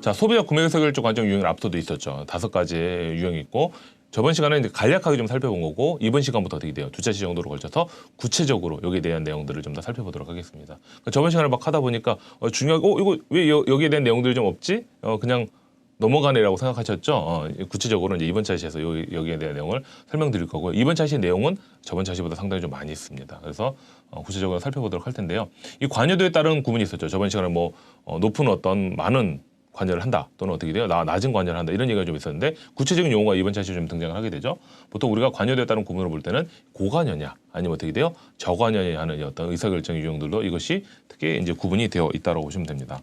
자 소비자 구매 의사결정 과정 유형을 앞서도 있었죠. 다섯 가지의 유형이 있고 저번 시간에 이제 간략하게 좀 살펴본 거고 이번 시간부터 어떻게 돼요? 두 차시 정도로 걸쳐서 구체적으로 여기에 대한 내용들을 좀 더 살펴보도록 하겠습니다. 그러니까 저번 시간에 막 하다 보니까 어, 중요하게 어 이거 왜 여, 여기에 대한 내용들이 좀 없지? 어 그냥 넘어가네라고 생각하셨죠? 어, 구체적으로 이제 이번 차시에서 여기, 여기에 대한 내용을 설명드릴 거고요. 이번 차시 내용은 저번 차시보다 상당히 좀 많이 있습니다. 그래서 어, 구체적으로 살펴보도록 할 텐데요. 이 관여도에 따른 구분이 있었죠. 저번 시간에 뭐 어, 높은 어떤 많은 관여를 한다 또는 어떻게 돼요? 나 낮은 관여를 한다 이런 얘기가 좀 있었는데 구체적인 용어가 이번 차시에 좀 등장을 하게 되죠. 보통 우리가 따른 구분을 볼 때는 고관여냐 아니면 어떻게 돼요? 저관여냐 하는 어떤 의사결정 유형들도 이것이 특히 이제 구분이 되어 있다고 보시면 됩니다.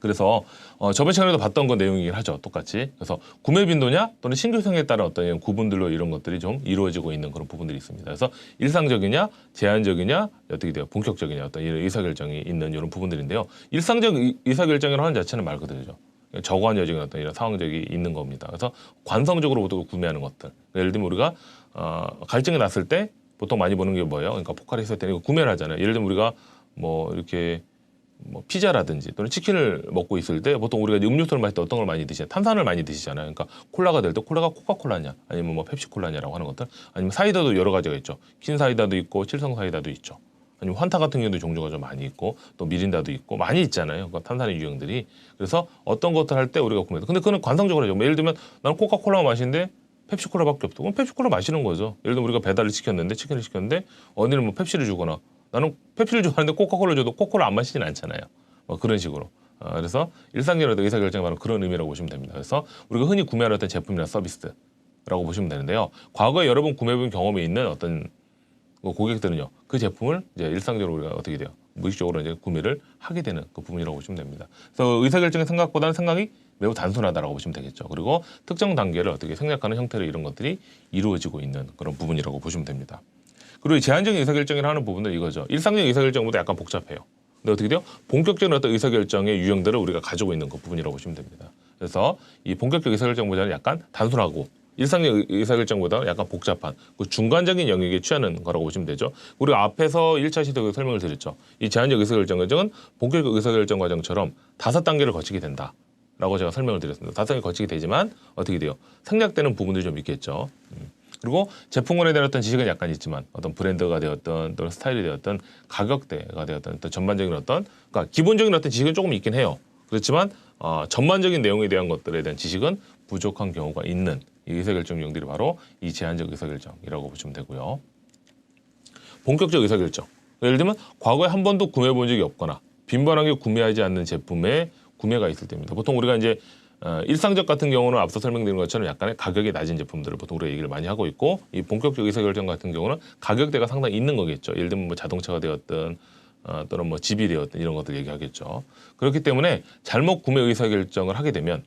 그래서 어, 저번 시간에도 봤던 건 내용이긴 하죠. 똑같이. 그래서 구매 빈도냐 또는 신규 생에 따른 어떤 이런 구분들로 이런 것들이 좀 이루어지고 있는 그런 부분들이 있습니다. 그래서 일상적이냐, 제한적이냐, 어떻게 돼요? 본격적이냐 어떤 이런 의사결정이 있는 이런 부분들인데요. 일상적 의- 의사결정이라고 하는 자체는 말 그대로죠. 저관여적인 어떤 이런 상황적이 있는 겁니다. 그래서 관성적으로 모두 구매하는 것들. 예를 들면 우리가 어, 갈증이 났을 때 보통 많이 보는 게 뭐예요? 그러니까 포카리 했을 때 이거 구매를 하잖아요. 예를 들면 우리가 뭐 이렇게 뭐 피자라든지 또는 치킨을 먹고 있을 때 보통 우리가 음료수를 마실 때 어떤 걸 많이 드시냐 탄산을 많이 드시잖아요. 그러니까 콜라가 될 때 콜라가 코카콜라냐 아니면 뭐 펩시콜라냐라고 하는 것들 아니면 사이다도 여러 가지가 있죠. 킨 사이다도 있고 칠성 사이다도 있죠. 아니면 환타 같은 경우도 종류가 좀 많이 있고 또 미린다도 있고 많이 있잖아요. 그 탄산의 유형들이 그래서 어떤 것들 할 때 우리가 구매해. 근데 그는 관성적으로 하죠. 뭐 예를 들면 나는 코카콜라 마시는데 펩시콜라밖에 없다. 그럼 펩시콜라 마시는 거죠. 예를 들면 우리가 배달을 시켰는데 치킨을 시켰는데 어디는 뭐 펩시를 주거나 나는 펩시를 좋아하는데 코카콜라 줘도 코카콜라 안 마시진 않잖아요. 뭐 그런 식으로. 어, 그래서 일상적으로 의사결정이 바로 그런 의미라고 보시면 됩니다. 그래서 우리가 흔히 구매하는 어떤 제품이나 서비스라고 보시면 되는데요. 과거에 여러 번 구매해본 경험이 있는 어떤 그 고객들은요 그 제품을 이제 일상적으로 우리가 어떻게 돼요 무의식적으로 이제 구매를 하게 되는 그 부분이라고 보시면 됩니다. 그래서 의사결정의 생각보다는 생각이 매우 단순하다라고 보시면 되겠죠. 그리고 특정 단계를 어떻게 생략하는 형태로 이런 것들이 이루어지고 있는 그런 부분이라고 보시면 됩니다. 그리고 이 제한적인 의사결정을 하는 부분은 이거죠. 일상적인 의사결정보다 약간 복잡해요. 근데 어떻게 돼요? 본격적인 어떤 의사결정의 유형들을 우리가 가지고 있는 그 부분이라고 보시면 됩니다. 그래서 이 본격적 의사결정보다는 약간 단순하고 일상적 의- 의사결정보다 약간 복잡한 그 중간적인 영역에 취하는 거라고 보시면 되죠. 우리가 앞에서 1차 시도 설명을 드렸죠. 이 제한적 의사결정 과정은 본격적 의사결정 과정처럼 다섯 단계를 거치게 된다. 라고 제가 설명을 드렸습니다. 다섯 단계 거치게 되지만 어떻게 돼요? 생략되는 부분들이 좀 있겠죠. 음. 그리고 제품군에 대한 어떤 지식은 약간 있지만 어떤 브랜드가 되었던 또는 스타일이 되었던 가격대가 되었던 어떤 전반적인 어떤 그러니까 기본적인 어떤 지식은 조금 있긴 해요. 그렇지만 어, 전반적인 내용에 대한 것들에 대한 지식은 부족한 경우가 있는 이 의사결정 유형들이 바로 이 제한적 의사결정이라고 보시면 되고요. 본격적 의사결정. 예를 들면 과거에 한 번도 구매해 본 적이 없거나 빈번하게 구매하지 않는 제품의 구매가 있을 때입니다. 보통 우리가 이제 어, 일상적 같은 경우는 앞서 설명드린 것처럼 약간의 가격이 낮은 제품들을 보통 우리가 얘기를 많이 하고 있고 이 본격적 의사결정 같은 경우는 가격대가 상당히 있는 거겠죠. 예를 들면 뭐 자동차가 되었든 어, 또는 뭐 집이 되었든 이런 것들 얘기하겠죠. 그렇기 때문에 잘못 구매 의사결정을 하게 되면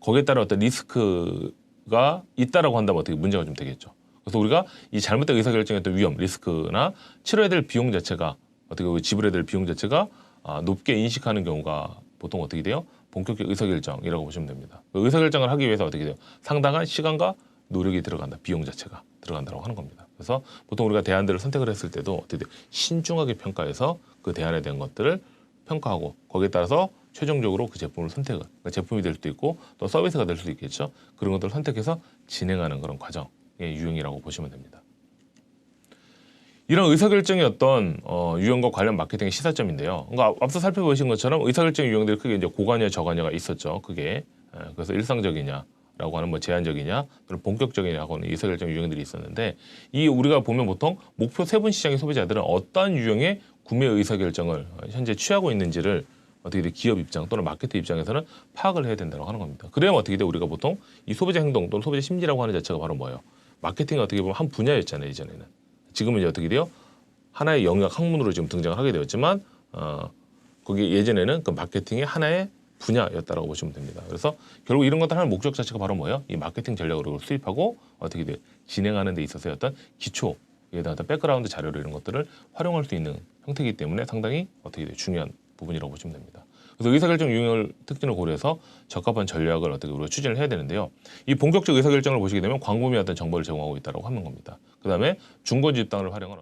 거기에 따른 어떤 리스크가 있다라고 한다면 어떻게 문제가 좀 되겠죠. 그래서 우리가 이 잘못된 의사결정의 어떤 위험, 리스크나 치러야 될 비용 자체가 어떻게 지불해야 될 비용 자체가 아, 높게 인식하는 경우가 보통 어떻게 돼요? 본격적 의사결정이라고 보시면 됩니다. 그 의사결정을 하기 위해서 어떻게 돼요? 상당한 시간과 노력이 들어간다. 비용 자체가 들어간다고 하는 겁니다. 그래서 보통 우리가 대안들을 선택을 했을 때도 어떻게 돼요? 신중하게 평가해서 그 대안에 대한 것들을 평가하고 거기에 따라서 최종적으로 그 제품을 선택을 그러니까 제품이 될 수도 있고 또 서비스가 될 수도 있겠죠. 그런 것들을 선택해서 진행하는 그런 과정의 유형이라고 보시면 됩니다. 이런 의사결정의 어떤 어, 유형과 관련 마케팅의 시사점인데요. 그러니까 앞서 살펴보신 것처럼 의사결정 유형들이 크게 이제 고관여, 저관여가 있었죠. 그게 에, 그래서 일상적이냐 라고 하는 뭐 제한적이냐 또는 본격적이냐고 하는 의사결정 유형들이 있었는데 이 우리가 보면 보통 목표 세분 시장의 소비자들은 어떠한 유형의 구매 의사결정을 현재 취하고 있는지를 어떻게 돼 기업 입장 또는 마케팅 입장에서는 파악을 해야 된다고 하는 겁니다. 그래야 어떻게 돼 우리가 보통 이 소비자 행동 또는 소비자 심리라고 하는 자체가 바로 뭐예요? 마케팅이 어떻게 보면 한 분야였잖아요 이전에는. 지금은 이제 어떻게 돼요? 하나의 영역 학문으로 지금 등장을 하게 되었지만 어, 거기 예전에는 그 마케팅의 하나의 분야였다라고 보시면 됩니다. 그래서 결국 이런 것들 하는 목적 자체가 바로 뭐예요? 이 마케팅 전략으로 수입하고 어떻게 돼 진행하는 데 있어서의 어떤 기초 에다 어떤 백그라운드 자료를 이런 것들을 활용할 수 있는 형태이기 때문에 상당히 어떻게 돼 중요한 부분이라고 보시면 됩니다. 그래서 의사결정 유형을 특징을 고려해서 적합한 전략을 어떻게 우리가 추진을 해야 되는데요. 이 본격적 의사결정을 보시게 되면 광범위한 정보를 제공하고 있다고 하는 겁니다. 그 다음에 중고지 입당을 활용한